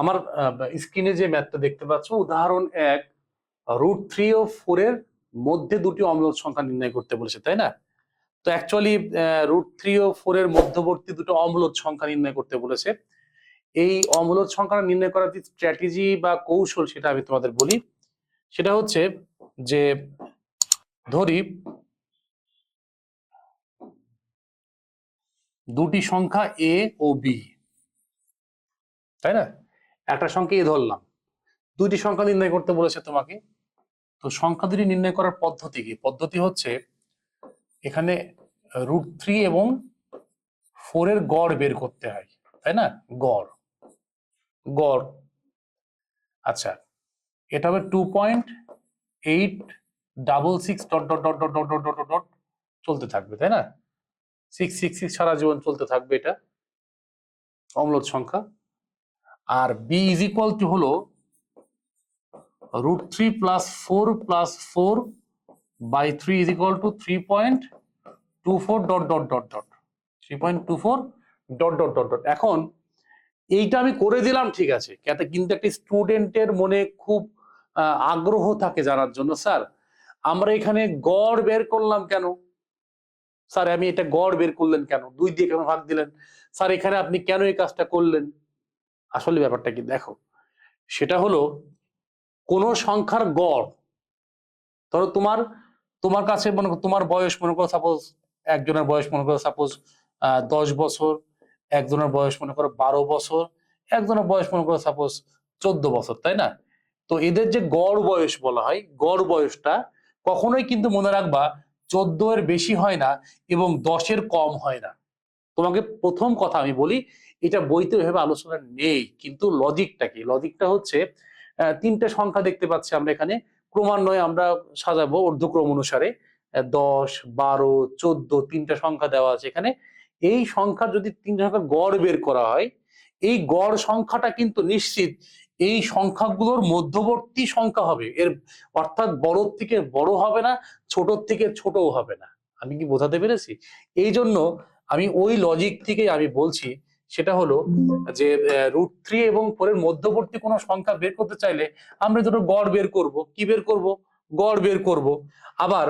আমার স্ক্রিনে যে ম্যাথটা দেখতে পাচ্ছ, উদাহরণ এক রুট থ্রি ও ফোর এর মধ্যে দুটি অম্লজ সংখ্যা নির্ণয় করতে বলেছে, তাই না? তো অ্যাকচুয়ালি রুট থ্রি ও ফোর এর মধ্যবর্তী দুটো অম্লজ সংখ্যা নির্ণয় করতে বলেছে। এই অম্লজ সংখ্যা নির্ণয় করার যে স্ট্র্যাটেজি বা কৌশল সেটা আমি তোমাদের বলি। সেটা হচ্ছে যে, ধরি, দুটি সংখ্যা এ ও বি তাই না? একটা সংখ্যা এ ধরলাম। দুইটি সংখ্যা নির্ণয় করতে বলেছে তোমাকে। তো সংখ্যা দুটি নির্ণয় করার পদ্ধতি কি? পদ্ধতি হচ্ছে এখানে রুট থ্রি এবং ফোর এর গড় বের করতে হয়, তাই না? গড়। গড়। আচ্ছা এটা হবে two point eight double six dot dot dot dot dot dot dot dot চলতে থাকবে, তাই না? সিক্স সিক্স সিক্স সারা জীবন চলতে থাকবে এটা। অম্লজ সংখ্যা। আর বি ইজ ইকুয়াল টু হলো root three plus four plus four by three is equal to three point two four dot dot dot dot three point two four dot dot dot dot এখন এইটা আমি করে দিলাম, ঠিক আছে। কিন্তু একটা স্টুডেন্টের মনে খুব আগ্রহ থাকে জানার জন্য, স্যার। আমরা এখানে গড় বের করলাম কেন? স্যার, আমি এটা গড় বের করলেন কেন? দুই দিয়ে কেন ভাগ দিলেন? স্যার, এখানে আপনি কেন এই কাজটা করলেন? আসলে ব্যাপারটা কি? দেখো, সেটা হলো কোন সংখ্যার গড়, ধরো তোমার তোমার কাছে মনে করো, তোমার বয়স মনে করো সাপোজ একজনের বয়স মনে করো সাপোজ দশ বছর, একজনের বয়স মনে করো বারো বছর, একজনের বয়স মনে করো সাপোজ চোদ্দ বছর, তাই না? তো এদের যে গড় বয়স বলা হয়, গড় বয়সটা কখনোই কিন্তু মনে রাখবা চোদ্দ এর বেশি হয় না এবং দশের কম হয় না। তোমাকে প্রথম কথা আমি বলি এটা বইতে ভেবে আলোচনা নেই, কিন্তু লজিকটা কি? লজিকটা হচ্ছে তিনটে সংখ্যা দেখতে পাচ্ছি আমরা এখানে। ক্রমান্বয়ে আমরা সাজাবো ঊর্ধ্বক্রম অনুসারে দশ, বারো, চোদ্দ তিনটা সংখ্যা দেওয়া আছে এখানে। এই সংখ্যা যদি তিনটা সংখ্যা গড় বের করা হয়, এই গড় সংখ্যাটা কিন্তু নিশ্চিত এই সংখ্যাগুলোর মধ্যবর্তী সংখ্যা হবে। এর অর্থাৎ বড় থেকে বড় হবে না ছোট থেকে ছোটও হবে না। আমি কি বোঝাতে পেরেছি? এই জন্য আমি ওই লজিক থেকে আমি বলছি সেটা হলো যে রুট থ্রি এবং ফোরের মধ্যবর্তী কোনো সংখ্যা বের করতে চাইলে আমরা দুটো গড় বের করব। কি বের করব? গড় বের করব। আবার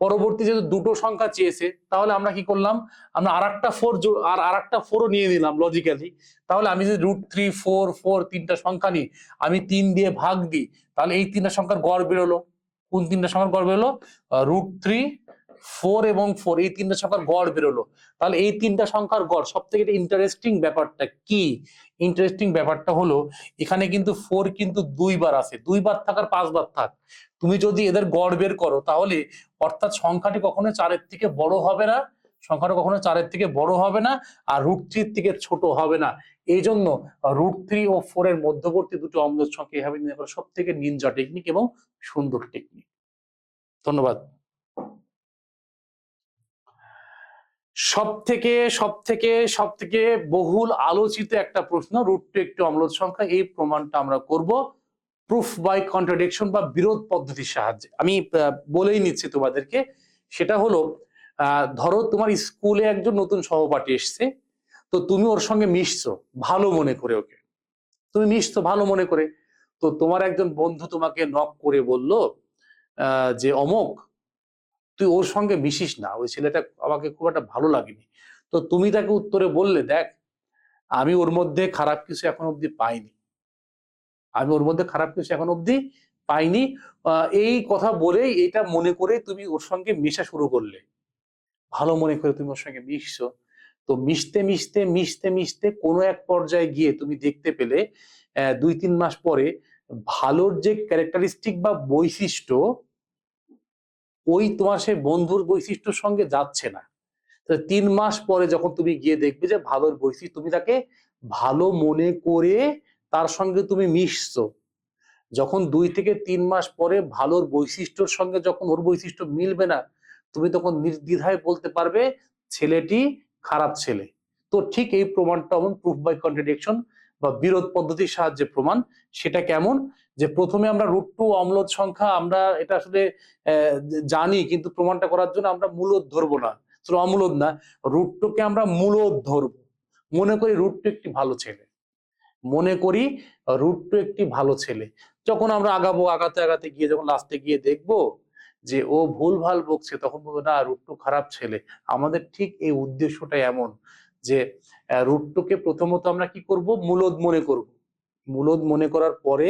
পরবর্তী যেহেতু দুটো সংখ্যা চেয়েছে, তাহলে আমরা কি করলাম? আমরা আর একটা ফোর আর আর একটা ফোরও নিয়ে নিলাম লজিক্যালি তাহলে আমি যদি রুট থ্রি ফোর ফোর তিনটা সংখ্যা নিই, আমি তিন দিয়ে ভাগ দিই, তাহলে এই তিনটা সংখ্যার গড় বেরোলো। কোন তিনটা সংখ্যার গড় বেরোলো? রুট থ্রি ফোর এবং ফোর এই তিনটা সংখ্যার গড় বেরোলো। তাহলে এই তিনটা সংখ্যার গড় সব থেকে ইন্টারেস্টিং ব্যাপারটা কি? ইন্টারেস্টিং ব্যাপারটা হলো, এখানে কিন্তু ফোর কিন্তু দুইবার আছে। দুইবার থাকার পাঁচবার থাক। তুমি যদি এদের গড় বের করো, তাহলে অর্থাৎ সংখ্যাটি কখনো চারের থেকে বড় হবে না, সংখ্যাটা কখনো চারের থেকে বড় হবে না, আর রুট থ্রির থেকে ছোট হবে না। এই জন্য রুট থ্রি ও ফোর এর মধ্যবর্তী দুটো অম্লজ সংখ্যা এভাবে সব থেকে নিনজা টেকনিক এবং সুন্দর টেকনিক ধন্যবাদ। সব থেকে সব থেকে সব থেকে বহুল আলোচিত একটা প্রশ্ন, রুট টু একটি অম্লজ সংখ্যা, এই প্রমাণটা আমরা করব। প্রুফ বাই কন্ট্রাডিকশন বা বিরোধ পদ্ধতির সাহায্যে। আমি বলেই নিচ্ছি তোমাদেরকে, সেটা হলো ধরো তোমার স্কুলে একজন নতুন সহপাঠী এসছে, তো তুমি ওর সঙ্গে মিশছো, ভালো মনে করে ওকে। তুমি মিশছো, ভালো মনে করে। তো তোমার একজন বন্ধু তোমাকে নক করে বলল যে, অমক তুই ওর সঙ্গে মিশিস না, ওই ছেলেটা আমাকে খুব একটা ভালো লাগেনি। তো তুমি তাকে উত্তরে বললে, দেখ, আমি ওর মধ্যে খারাপ কিছু এখন অব্দি পাইনি। আমি ওর মধ্যে খারাপ কিছু এখন অব্দি পাইনি। এই কথা বলেই এটা মনে করে তুমি ওর সঙ্গে মেশা শুরু করলে। ভালো মনে করে তুমি ওর সঙ্গে মিশছো। তো মিশতে মিশতে মিশতে মিশতে কোনো এক পর্যায়ে গিয়ে তুমি দেখতে পেলে দুই, তিন মাস পরে ভালোর যে ক্যারেক্টারিস্টিক বা বৈশিষ্ট্য ওই তোমার সেই বন্ধুর বৈশিষ্ট্যর সঙ্গে যাচ্ছে না। তিন মাস পরে যখন তুমি গিয়ে দেখবে যে ভালোর বৈশিষ্ট্য, তুমি তাকে ভালো মনে করে তার সঙ্গে তুমি মিশছো। যখন দুই থেকে তিন মাস পরে ভালোর বৈশিষ্ট্যর সঙ্গে যখন ওর বৈশিষ্ট্য মিলবে না, তুমি তখন নির্দ্বিধায় বলতে পারবে, ছেলেটি খারাপ ছেলে। তো ঠিক এই প্রমাণটা প্রুফ বাই কন্ট্রাডিকশন বা বিরোধ পদ্ধতির সাহায্যে প্রমাণ, সেটা কেমন? যে প্রথমে আমরা রুট টু অম্লজ সংখ্যা আমরা এটা আসলে জানি কিন্তু প্রমাণটা করার জন্য আমরা মূলত ধরবো না। শুধু অমূলদ না রুট টুকে আমরা মূলত ধরবো। মনে করি রুট টু একটি ভালো ছেলে। মনে করি রুট টু একটি ভালো ছেলে। যখন আমরা আগাবো, আগাতে আগাতে গিয়ে যখন লাস্টে গিয়ে দেখব যে ও ভুল ভালো বকছে, তখন বলব, না রুট টু খারাপ ছেলে। আমাদের ঠিক এই উদ্দেশ্যটা এমন যে রুট টুকে প্রথমত আমরা কি করব? মূলদ মনে করব। মূলদ মনে করার পরে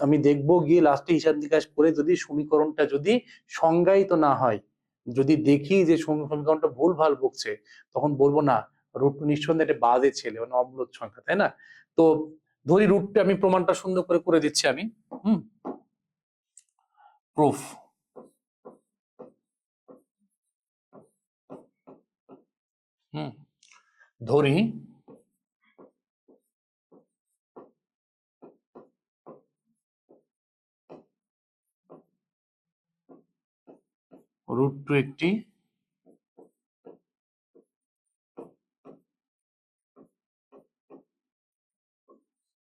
আমি দেখব গিয়ে লাস্টে হিসাব নিকাশ করে যদি সমীকরণটা যদি সংজ্ঞায়িত না হয়, যদি দেখি যে সমীকরণটা ভুল ভালো বকছে, তখন বলব না রুট নিঃসন্দেহে একটা বাজে ছেলে মানে অমূলদ সংখ্যা, তাই না? তো ধরি রুটটা আমি প্রমাণটা সুন্দর করে করে দিচ্ছি আমি, হুম? প্রুফ হুম। ধরি। রুট টু একটি।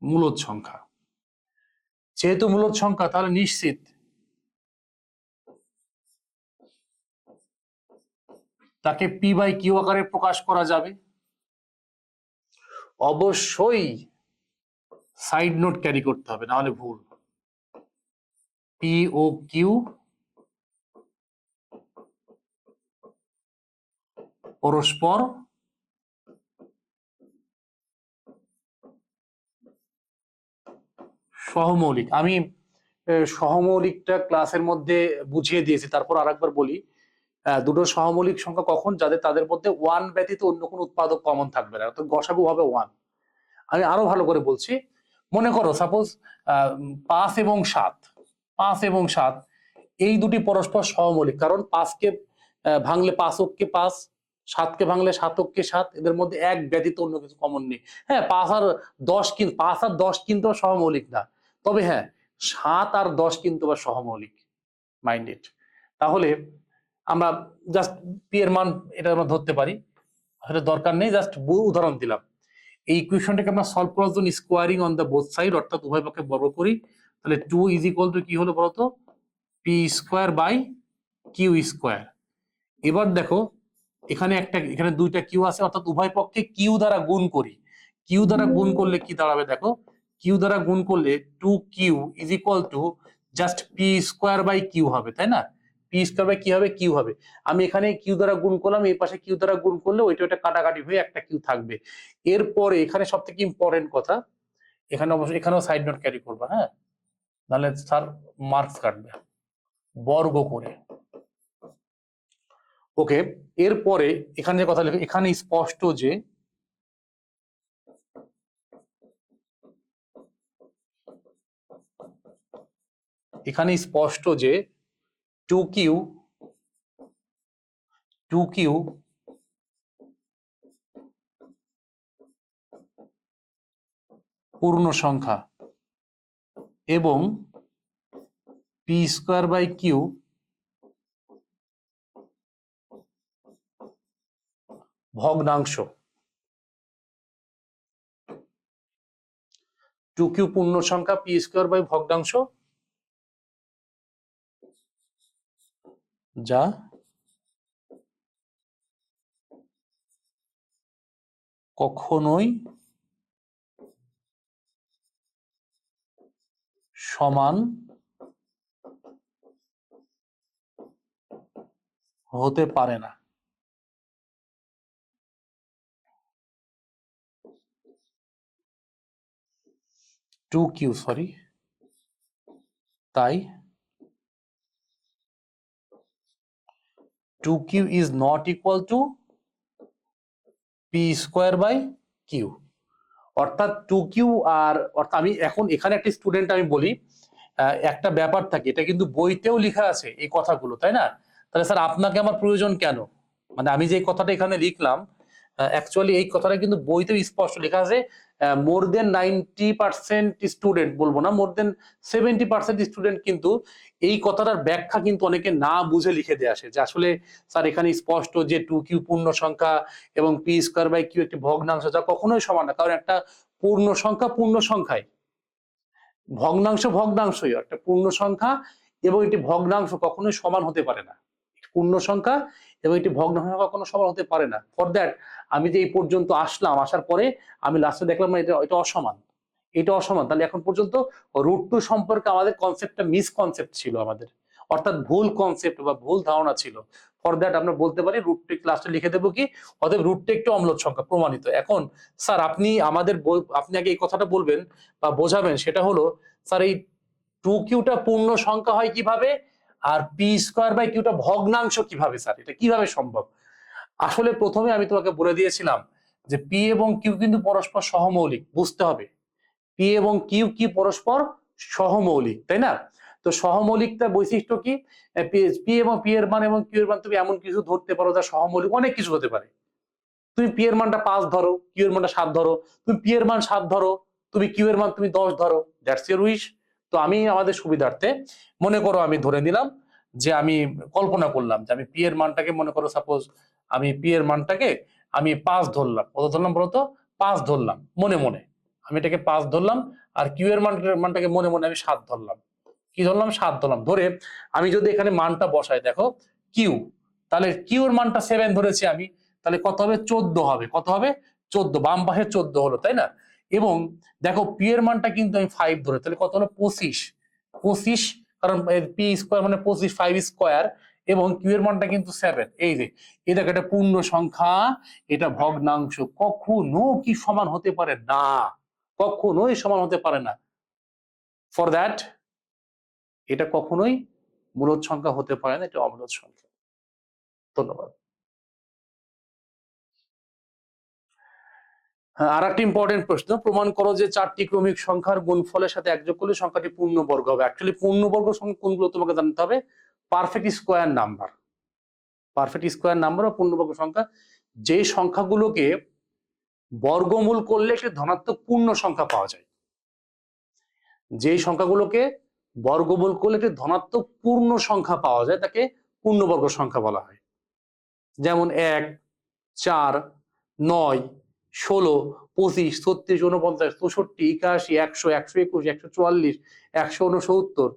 মূলদ সংখ্যা। যেহেতু মূলদ সংখ্যা, তাহলে নিশ্চিত। তাকে পি বাই কিউ আকারে প্রকাশ করা যাবে। অবশ্যই সাইড নোট ক্যারি করতে হবে না হলে ভুল। পি ও কিউ পরস্পর সহমৌলিক। আমি সহমৌলিকটা ক্লাসের মধ্যে বুঝিয়ে দিয়েছি, তারপর আরেকবার বলি। দুটো সহমৌলিক সংখ্যা কখন? যাদের, তাদের মধ্যে ওয়ান ব্যতীত অন্য কোনো উৎপাদক কমন থাকবে না। অর্থাৎ গসাগু হবে ওয়ান আমি আরও ভালো করে বলছি। মনে করো সাপোজ পাঁচ এবং সাত। পাঁচ এবং সাত, এই দুটি পরস্পর সহমৌলিক। কারণ পাঁচকে ভাঙলে পাঁচককে পাঁচ, সাতকে ভাঙলে সাতককে সাত। এদের মধ্যে এক ব্যতীত অন্য কিছু কমন নেই। হ্যাঁ পাঁচ আর দশ কিন্তু পাঁচ আর দশ কিন্তু সহমৌলিক না। তবে হ্যাঁ সাত আর দশ কিন্তু আবার সহমৌলিক। মাইন্ডেড তাহলে আমরা জাস্ট পি এর মান এটা আমরা ধরতে পারি। আসলে দরকার নেই জাস্ট উদাহরণ দিলাম। এই ইকুয়েশনটাকে আমরা সলভ করার জন্য squaring on the both side অর্থাৎ উভয় পক্ষে বর্গ করি। তাহলে টু ইজ ইকুয়াল টু কি হলো বলতো P square by Q square এবার দেখো এখানে একটা এখানে দুইটা কিউ আছে অর্থাৎ উভয় পক্ষে কিউ দ্বারা গুণ করি। কিউ দ্বারা গুণ করলে কি দাঁড়াবে দেখো? কিউ দ্বারা গুণ করলে two Q is equal to just P square by Q হবে তাই না? পি স্কোয়ার বাই কি হবে কিউ হবে। আমি এখানে কিউ দ্বারা গুণ করলাম, এই পাশে কিউ দ্বারা গুণ করলে ওইটা ওইটা কাটাকাটি হয়ে একটা কিউ থাকবে। এরপরে এখানে সব থেকে ইম্পর্টেন্ট কথা, এখানে অবশ্যই এখানেও সাইড নোট ক্যারি করবে হ্যাঁ? নাহলে স্যার মার্কস কাটবে, বর্গ করে। ওকে এরপরে এখানে যে কথা লেখা, এখানে স্পষ্ট যে এখানে স্পষ্ট যে টু কিউ টু কিউ পূর্ণ সংখ্যা এবং পি স্কোয়ার বাই কিউ ভগ্নাংশ। টু কিউ পূর্ণ সংখ্যা পি স্কোয়ার বাই ভগ্নাংশ যা। কখনোই সমান হতে পারে না। Two Q sorry. তাই two Q is not equal to P square by Q অর্থাৎ টু কিউ আর, অর্থাৎ আমি এখন এখানে একটা স্টুডেন্ট আমি বলি একটা ব্যাপার থাকে, এটা কিন্তু বইতেও লেখা আছে এই কথাগুলো, তাই না? তাহলে স্যার আপনাকে আমার প্রয়োজন কেন? মানে আমি যে কথাটা এখানে লিখলাম অ্যাকচুয়ালি এই কথাটা কিন্তু বইতেও স্পষ্ট লেখা আছে more than ninety percent student বলব না more than seventy percent student কিন্তু এই কথাটার ব্যাখ্যা কিন্তু অনেকে না বুঝে লিখে দিয়ে আসে যে আসলে স্যার এখানে স্পষ্ট যে টু কিউ পূর্ণ সংখ্যা এবং পি স্কোয়ার বাই কিউ একটি ভগ্নাংশ, যা কখনোই সমান না, কারণ একটা পূর্ণ সংখ্যা পূর্ণ সংখ্যায়। ভগ্নাংশ ভগ্নাংশই, একটা পূর্ণ সংখ্যা এবং একটি ভগ্নাংশ কখনোই সমান হতে পারে না। পূর্ণ সংখ্যা এবং এটি ভগ্ন ভগ্নাংশ কখনো সমান হতে পারে না। ফর দ্যাট আমি যে এই পর্যন্ত আসলাম, আসার পরে আমি লাস্টে দেখলাম না, এটা এটা অসমান। এটা অসমান। তাহলে এখন পর্যন্ত রুট টু সম্পর্কে আমাদের কনসেপ্টটা মিসকনসেপ্ট ছিল আমাদের। অর্থাৎ ভুল কনসেপ্ট বা ভুল ধারণা ছিল। ফর দ্যাট আমরা বলতে পারি রুট টু ক্লাসটা লিখে দেবো কি? অতএব রুট টু একটি অম্লত সংখ্যা, প্রমাণিত। এখন স্যার আপনি আমাদের আপনি আগে এই কথাটা বলবেন বা বোঝাবেন, সেটা হলো স্যার এই টু কিউটা পূর্ণ সংখ্যা হয় কীভাবে? আর পি স্কোয়ার বাই কিউটা ভগ্নাংশ কীভাবে স্যার এটা কীভাবে সম্ভব? আসলে প্রথমে আমি তোমাকে বলে দিয়েছিলাম যে পি এবং কিউ কিন্তু পরস্পর সহমৌলিক, বুঝতে হবে। পি এবং কিউ কি পরস্পর সহমৌলিক, তাই না? তো সহমৌলিকতা বৈশিষ্ট্য কি? পি এবং পি এর মান এবং কিউ এর মান তুমি এমন কিছু ধরতে পারো যা সহমৌলিক অনেক কিছু হতে পারে। তুমি পি এর মানটা পাঁচ ধরো কিউ এর মানটা সাত ধরো, তুমি পি এর মান সাত ধরো, তুমি কিউ এর মান তুমি দশ ধরো দ্যাটস ইউর উইশ তো আমি আমাদের সুবিধার্থে, মনে করো আমি ধরে নিলাম যে আমি কল্পনা করলাম যে আমি পি এর মানটাকে মনে করো সাপোজ আমি পি এর মানটাকে আমি পাঁচ ধরলাম। কত ধরলাম বলতো পাঁচ ধরলাম, মনে মনে। আমি এটাকে পাঁচ ধরলাম আর কিউ এর মান, মানটাকে মনে মনে আমি সাত ধরলাম। কি ধরলাম? সাত ধরলাম। ধরে আমি যদি এখানে মানটা বসাই, দেখো কিউ তাহলে কিউ এর মানটা সেভেন ধরেছি আমি, তাহলে কত হবে? চোদ্দ হবে। কত হবে? চোদ্দ, বাম পাশে চোদ্দ হলো, তাই না? এবং দেখো পি এর মানটা কিন্তু আমি ফাইভ ধরে, তাহলে কত হলো? পঁচিশ। পঁচিশ, কারণ পি স্কোয়ার মানে পঁচিশ ফাইভ স্কোয়ার এবং কিউ এর মানটা কিন্তু সেভেন এই যে এটা পূর্ণ সংখ্যা, এটা ভগ্নাংশ। কখনো কি সমান হতে পারে? না। কখনোই সমান হতে পারে না। ফর দ্যাট এটা কখনোই মূলত সংখ্যা হতে পারে না, এটা অমূলত সংখ্যা। ধন্যবাদ। আর একটা ইম্পর্টেন্ট প্রশ্ন। প্রমাণ করো যে চারটি ক্রমিক সংখ্যার গুণফলের সাথে একযোগ করলে সংখ্যাটি পূর্ণবর্গ হবে। অ্যাকচুয়ালি পূর্ণবর্গ সংখ্যা কোনগুলো তোমাকে জানতে হবে? Perfect square number perfect square number বা পূর্ণবর্গ সংখ্যা। যে সংখ্যাগুলোকে বর্গমূল করলে একটি ধনাত্মক পূর্ণ সংখ্যা পাওয়া যায়। যেই সংখ্যাগুলোকে বর্গমূল করলে একটি ধনাত্মক পূর্ণ সংখ্যা পাওয়া যায়, তাকে পূর্ণবর্গ সংখ্যা বলা হয়। যেমন এক, চার, নয় ষোলো, পঁচিশ, ছত্রিশ উনপঞ্চাশ চৌষট্টি, একাশি, একশো একশো একুশ, একশো চুয়াল্লিশ, একশো উনসত্তর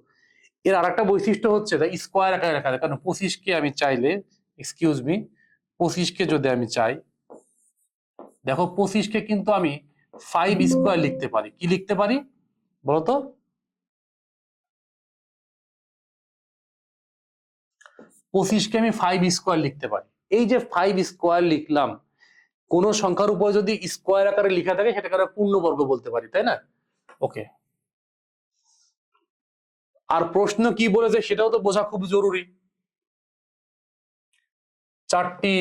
এর আর একটা বৈশিষ্ট্য হচ্ছে স্কোয়ার আকারে লেখা যায় কারণ পঁচিশকে আমি চাইলে এক্সকিউজ মি পঁচিশকে যদি আমি চাই, দেখো, পঁচিশকে কিন্তু আমি ফাইভ স্কোয়ার লিখতে পারি। কি লিখতে পারি? বলতো? পঁচিশকে আমি ফাইভ স্কোয়ার লিখতে পারি। এই যে ফাইভ স্কোয়ার লিখলাম কোন সংখ্যার উপর যদি স্কোয়ার আকারে লেখা থাকে সেটাকে আমরা পূর্ণবর্গ বলতে পারি তাই না? ওকে আর প্রশ্ন কি বলেছে সেটাও তো বোঝা খুব জরুরি। চারটি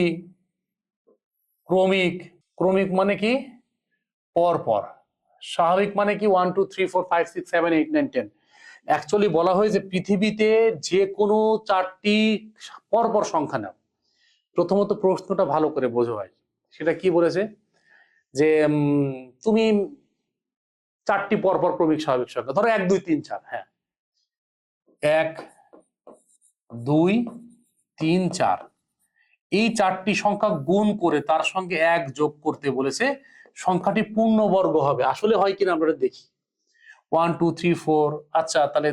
ক্রমিক ক্রমিক মানে কি? পর পর। স্বাভাবিক মানে কি? One two three four five six seven eight nine ten actually বলা হয় যে পৃথিবীতে যে কোনো চারটি পরপর সংখ্যা নাও। প্রথমত প্রশ্নটা ভালো করে বোঝা হয় সেটা কি বলেছে? যে তুমি চারটি পরপর ক্রমিক স্বাভাবিক সংখ্যা। ধরো এক, দুই, তিন, চার হ্যাঁ। এক, দুই, তিন, চার। এই চারটি সংখ্যা গুণ করে তার সঙ্গে এক যোগ করতে বলেছে, সংখ্যাটি পূর্ণবর্গ হবে। আসলে হয় কিনা আমরা দেখি। ওয়ান টু থ্রি ফোর আচ্ছা তাহলে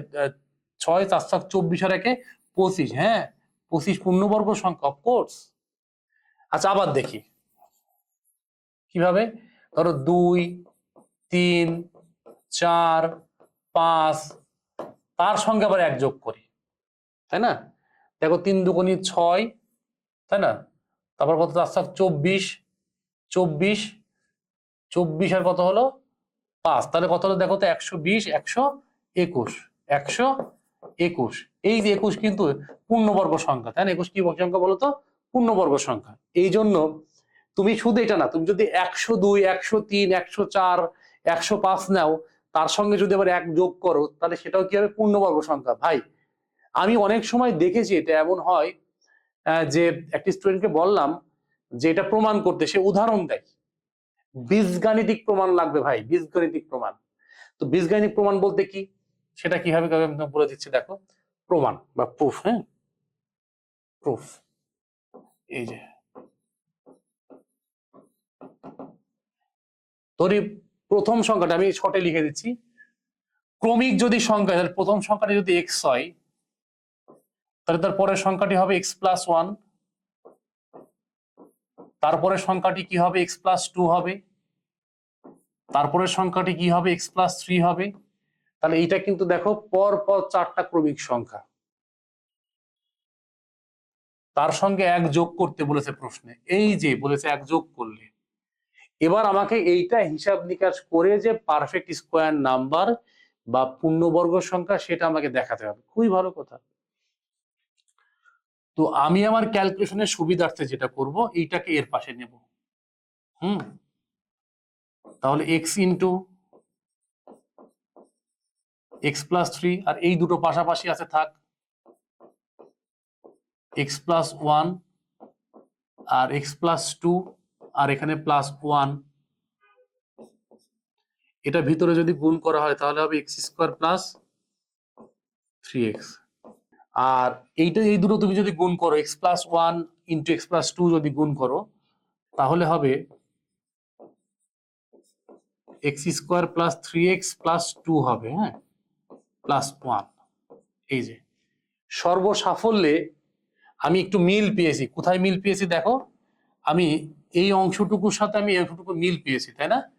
ছয় চার সাত, চব্বিশ আর একে পঁচিশ হ্যাঁ? পঁচিশ পূর্ণবর্গ সংখ্যা অফকোর্স আচ্ছা আবার দেখি। কীভাবে? ধরো দুই, তিন, চার, পাঁচ, তার সঙ্গে আবার এক যোগ করি, তাই না? দেখো তিন দুগুণি ছয়, তাই না? তারপর কত? চার সাত চব্বিশ চব্বিশ চব্বিশ আর কত হলো? পাঁচ। তাহলে কত হলো? দেখো তো একশো বিশ, একশো একুশ একশো একুশ। এই যে একুশ কিন্তু পূর্ণবর্গ সংখ্যা, তাই না? একুশ কি সংখ্যা বলো তো? পূর্ণবর্গ সংখ্যা। এই জন্য তুমি শুধু এটা না, তুমি যদি একশো দুই, একশো তিন, একশো চার, একশো পাঁচ নাও, তার সঙ্গে যদি আবার এক যোগ করো, তাহলে সেটাও কি হবে? পূর্ণবর্গ সংখ্যা। ভাই, আমি অনেক সময় দেখেছি এটা এমন হয় যে একটি স্টুডেন্টকে বললাম যে এটা প্রমাণ করতে, সে উদাহরণ দেয়। বীজগাণিতিক প্রমাণ লাগবে ভাই, বীজগাণিতিক প্রমাণ। তো বীজগাণিতিক প্রমাণ বলতে কি? সেটা কীভাবে বলে দিচ্ছি, দেখো। প্রমাণ বা প্রুফ হ্যাঁ? প্রুফ এই যে। ধরি প্রথম সংখ্যাটা আমি শর্টে লিখে দিচ্ছি। ক্রমিক যদি সংখ্যা, তাহলে প্রথম সংখ্যাটি যদি এক্স হয়, তাহলে তার পরের সংখ্যাটি হবে এক্স প্লাস ওয়ান তারপরে সংখ্যাটি কি হবে? এক্স প্লাস টু হবে তারপরের সংখ্যাটি কি হবে? এক্স প্লাস থ্রি হবে। তাহলে এইটা কিন্তু দেখো, পর পর চারটা ক্রমিক সংখ্যা। তার সঙ্গে এক যোগ করতে বলেছে প্রশ্নে। এই যে বলেছে এক যোগ করলে এবার আমাকে এইটা হিসাব নিকাশ করে যে পারফেক্ট স্কোয়ার নাম্বার বা পূর্ণবর্গ সংখ্যা সেটা আমাকে দেখাতে হবে। খুবই ভালো কথা। তো আমি আমার ক্যালকুলেশনের সুবিধার্থে যেটা করব, এইটাকে এর পাশে নেব। হুম? তাহলে x into x plus three আর এই দুটো পাশাপাশি আছে, থাক। এক্স প্লাস ওয়ান আর এক্স প্লাস টু আর এখানে প্লাস ওয়ান এটা ভিতরে যদি গুণ করা হয়, তাহলে হবে x square plus three x আর এইটা, এই দুটো তুমি যদি গুণ করো x plus one into x plus two যদি গুণ করো, তাহলে হবে x square plus three x plus two হবে হ্যাঁ? প্লাস ওয়ান এই যে, সর্বসাফল্যে আমি একটু মিল পেয়েছি। কোথায় মিল পেয়েছি দেখো? আমি এই অংশটুকুর সাথে আমি অংশটুকু মিল পেয়েছি, তাই না?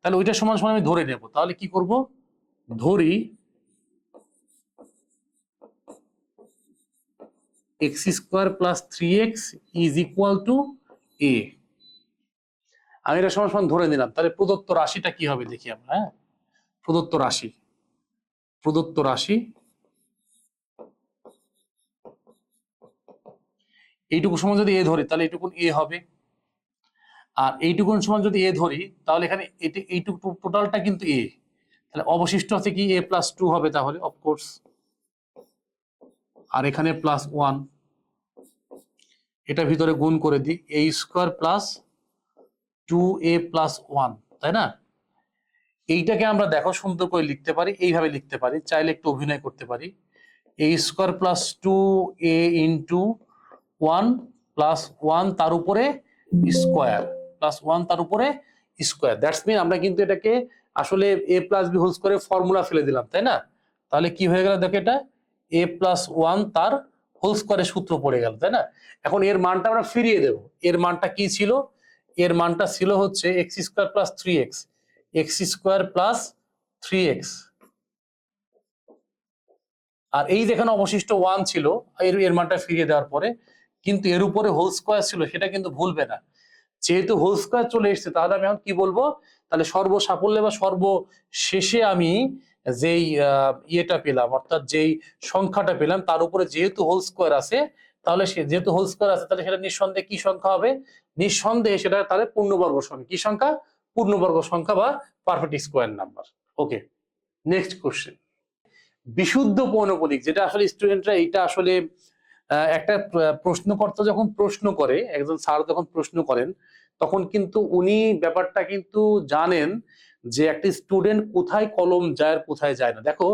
তাহলে ওইটা সমান সমান আমি ধরে নেব। তাহলে কি করব? ধরি x square plus three x is equal to A. আমি এটা সমান সমান ধরে নিলাম। তাহলে প্রদত্ত রাশিটা কি হবে দেখি আমরা হ্যাঁ? প্রদত্ত রাশি। প্রদত্ত রাশি। এইটুকু সময় যদি এ ধরে, তাহলে এইটুকুন এ হবে। আর এইটুকুন সমান যদি এ ধরি, তাহলে এখানে এটি, এইটুকু টোটালটা কিন্তু এ তাহলে অবশিষ্ট আছে কি? এ প্লাস টু হবে তাহলে অফকোর্স আর এখানে প্লাস ওয়ান এটা ভিতরে গুণ করে দিই। A square plus two A plus one তাই না? এইটাকে আমরা দেখো, সুন্দর করে লিখতে পারি, এইভাবে লিখতে পারি। চাইলে একটু অভিনয় করতে পারি। A square plus two A into one plus one তার উপরে স্কোয়ার প্লাস ওয়ান তার উপরে স্কোয়ার দ্যাটস মিন আমরা কিন্তু এটাকে আসলে এ প্লাস বি হোল স্কোয়ারের ফর্মুলা ফেলে দিলাম, তাই না? তাহলে কি হয়ে গেল দেখো এটা? এ প্লাস ওয়ান তার হোল স্কোয়ারের সূত্র পড়ে গেল, তাই না? এখন এর মানটা আমরা ফিরিয়ে দেব। এর মানটা কি ছিল? এর মানটা ছিল হচ্ছে x square plus three x x square plus three x আর এই যেখানে অবশিষ্ট ওয়ান ছিল, এর এর মানটা ফিরিয়ে দেওয়ার পরে, কিন্তু এর উপরে হোল স্কোয়ার ছিল, সেটা কিন্তু ভুলবে না। যেহেতু হোল স্কোয়ার চলে এসছে, তাহলে আমি এখন কি বলব? তাহলে সর্ব সাফল্যে বা সর্ব শেষে আমি যেই ইয়েটা পেলাম, অর্থাৎ যেই সংখ্যাটা পেলাম, তার উপরে যেহেতু হোল স্কোয়ার আছে, তাহলে সে, যেহেতু হোল স্কোয়ার আছে, তাহলে সেটা নিঃসন্দেহে কি সংখ্যা হবে? নিঃসন্দেহে সেটা তাহলে পূর্ণবর্গ সংখ্যা। কি সংখ্যা? পূর্ণবর্গ সংখ্যা বা perfect square number okay next question বিশুদ্ধ পৌনপদিক যেটা আসলে স্টুডেন্টরা এটা আসলে একটা প্রশ্নকর্তা যখন প্রশ্ন করে, একজন স্যার যখন প্রশ্ন করেন তখন কিন্তু উনি ব্যাপারটা কিন্তু জানেন যে একটি স্টুডেন্ট কোথায় কলম যায় আর কোথায় যায় না। দেখো,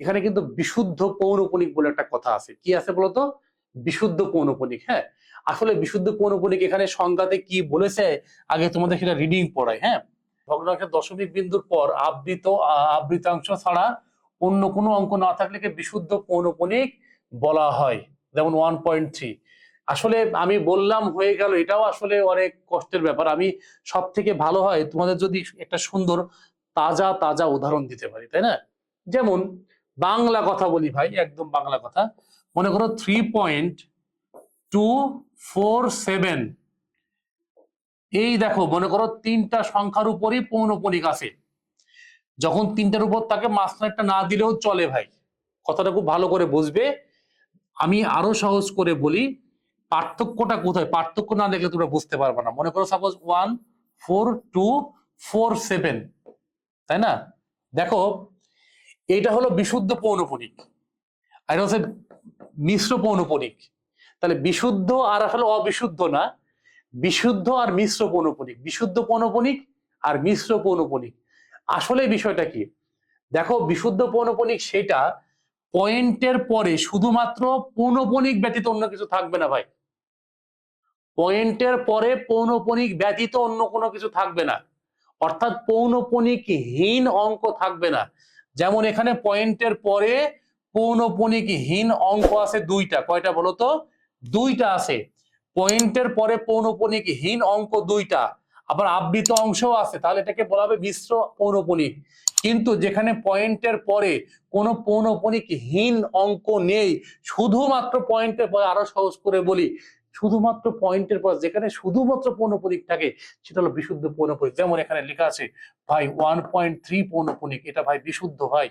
এখানে কিন্তু বিশুদ্ধ পৌনপনিক বলে একটা কথা আছে। কি আছে বলতো? বিশুদ্ধ পৌনপনিক হ্যাঁ? আসলে বিশুদ্ধ পৌনপনিক এখানে সংজ্ঞাতে কি বলেছে? আগে তোমাদের সেটা রিডিং পড়ায় হ্যাঁ? ভগ্নাংশের দশমিক বিন্দুর পর আবৃত আবৃতাংশ ছাড়া অন্য কোনো অঙ্ক না থাকলে বিশুদ্ধ পৌনপনিক বলা হয়। যেমন ওয়ান পয়েন্ট থ্রি আসলে আমি বললাম হয়ে গেল, এটাও আসলে অনেক কষ্টের ব্যাপার। আমি সব থেকে ভালো হয় তোমাদের যদি একটা সুন্দর, তাজা তাজা উদাহরণ দিতে পারি, তাই না? যেমন বাংলা কথা বলি ভাই, একদম বাংলা কথা। মনে করো three point two four seven এই দেখো, মনে করো তিনটা সংখ্যার উপরই পৌনপনিক আছে। যখন তিনটার উপর তাকে মাঝখানেরটা না দিলেও চলে ভাই। কথাটা খুব ভালো করে বুঝবে। আমি আরও সহজ করে বলি পার্থক্যটা কোথায়? পার্থক্য না দেখলে তোমরা বুঝতে পারবে না। মনে করো suppose one four two four seven তাই না? দেখো, এইটা হলো বিশুদ্ধ পৌনপনিক। আর এটা হচ্ছে মিশ্র পৌনপনিক। তাহলে বিশুদ্ধ আর আসলে অবিশুদ্ধ না। বিশুদ্ধ আর মিশ্র পৌনপনিক। বিশুদ্ধ পৌনপনিক আর মিশ্র পৌনপনিক। আসলে বিষয়টা কি? দেখো, বিশুদ্ধ পৌনপনিক সেটা পয়েন্টের পরে শুধুমাত্র পৌনপনিক ব্যতীত অন্য কিছু থাকবে না ভাই। পয়েন্টের পরে পৌনপনিক ব্যতীত অন্য কোনো কিছু থাকবে না। অর্থাৎ পৌনপনিকহীন অঙ্ক থাকবে না। যেমন এখানে পয়েন্টের পরে পৌনপনিকহীন অঙ্ক আছে দুইটা। কয়টা বলো তো? দুইটা আছে। পয়েন্টের পরে পৌনপনিকহীন অঙ্ক দুইটা। আবার আবৃত অংশও আছে। তাহলে এটাকে বলা হবে মিশ্র পৌনপণিক কিন্তু যেখানে পয়েন্টের পরে কোনো পৌনপণিক হীন অঙ্ক নেই, শুধুমাত্র পয়েন্টের পরে আরও সহজ করে বলি। শুধুমাত্র পয়েন্টের পর, যেখানে শুধুমাত্র পৌনপণিক থাকে, সেটা হলো বিশুদ্ধ পৌনপণিক যেমন এখানে লেখা আছে, ভাই ওয়ান পয়েন্ট থ্রি পৌনপণিক এটা ভাই বিশুদ্ধ ভাই